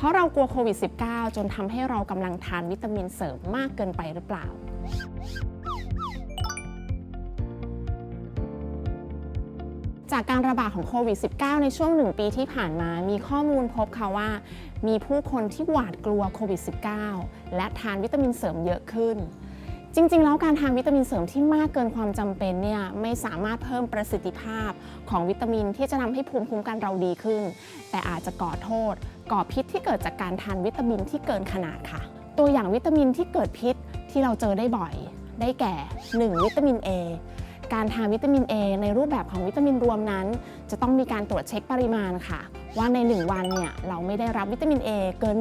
เพราะเรากลัวโควิด -19 จนทำให้เรากำลังทานวิตามินเสริมมากเกินไปหรือเปล่า จากการระบาดของโควิด -19 ในช่วงหนึ่งปีที่ผ่านมา มีข้อมูลพบค่ะว่า มีผู้คนที่หวาดกลัวโควิด -19 และทานวิตามินเสริมเยอะขึ้น จริง ๆ แล้วการทานวิตามินเสริมที่มากเกินความจำเป็นเนี่ยไม่สามารถเพิ่มประสิทธิภาพของวิตามินที่จะทำให้ภูมิคุ้มกันเราดีขึ้น แต่อาจจะก่อโทษ ก่อพิษที่เกิดจากการทานวิตามินที่เกินขนาดค่ะ ตัวอย่างวิตามินที่เกิดพิษที่เราเจอได้บ่อย ได้แก่ 1. วิตามิน A การทานวิตามิน A ในรูปแบบของวิตามินรวมนั้น จะต้องมีการตรวจเช็คปริมาณค่ะ ว่าใน 1 วันเนี่ยเราไม่ได้รับวิตามิน A เกิน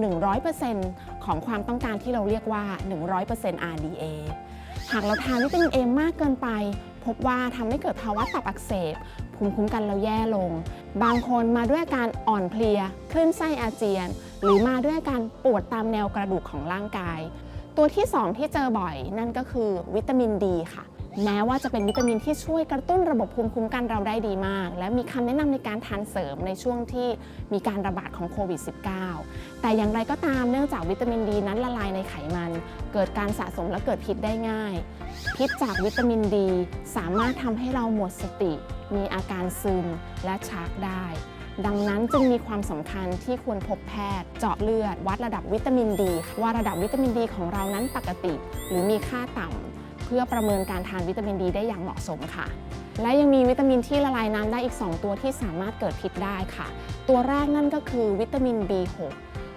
100%ของความต้องการที่เราเรียกว่า 100% RDA หากเราทานวิตามิน A มากเกินไป พบว่าทำให้เกิดภาวะตับอักเสบภูมิคุ้มกันเราแย่ลง บางคนมาด้วยอาการอ่อนเพลียคลื่นไส้อาเจียน หรือมาด้วยอาการปวดตามแนวกระดูกของร่างกาย ตัวที่ 2 ที่เจอบ่อยนั่นก็คือวิตามินดีค่ะ แม้ว่าจะเป็นวิตามินที่ช่วยกระตุ้นระบบภูมิคุ้มกันเราได้ดีมาก และมีคำแนะนำในการทานเสริมในช่วงที่มีการระบาดของโควิด -19 แต่อย่างไรก็ตามเนื่องจากวิตามินดีนั้นละลายในไขมัน เกิดการสะสมและเกิดพิษได้ง่าย พิษจากวิตามินดี สามารถทำให้เราหมดสติ มีอาการซึมและชักได้ ดังนั้นจึงมีความสำคัญที่ควรพบแพทย์ เจาะเลือด วัดระดับวิตามินดี ว่าระดับวิตามินดีของเรานั้นปกติ หรือมีค่าต่ำ พื่อประเมินการทานวิตามินดีได้อย่างเหมาะสมค่ะ และยังมีวิตามินที่ละลายน้ำได้อีก 2 ตัวที่สามารถเกิดพิษได้ค่ะ ตัวแรกนั่นก็คือวิตามิน B6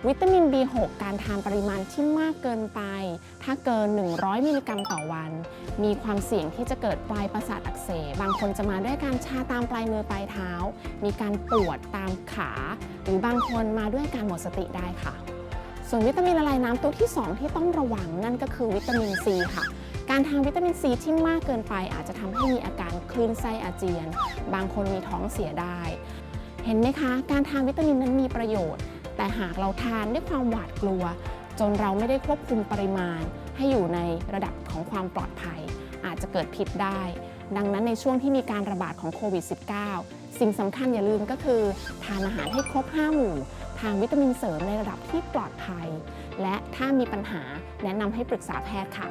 วิตามิน B6 การทานปริมาณที่มากเกินไป ถ้าเกิน 100 มิลลิกรัมต่อวัน มีความเสี่ยงที่จะเกิดปลายประสาทอักเสบ บางคนจะมาด้วยการชาตามปลายมือปลายเท้า มีการปวดตามขา หรือบางคนมาด้วยการหมดสติได้ค่ะ ส่วนวิตามินละลายน้ำตัวที่ 2 ที่ต้องระวังนั่นก็คือวิตามินซีค่ะ การทานวิตามินซีที่มากเกินไปอาจจะทำให้มีอาการคลื่นไส้อาเจียน บางคนมีท้องเสียได้ เห็นไหมคะ การทานวิตามินนั้นมีประโยชน์ แต่หากเราทานด้วยความหวาดกลัว จนเราไม่ได้ควบคุมปริมาณ ให้อยู่ในระดับของความปลอดภัย อาจจะเกิดพิษได้ ดังนั้นในช่วงที่มีการระบาดของโควิด -19 สิ่งสำคัญอย่าลืมก็คือ ทานอาหารให้ครบ 5 หมู่ทานวิตามินเสริมในระดับที่ปลอดภัย และถ้ามีปัญหาแนะนำให้ปรึกษาแพทย์ค่ะ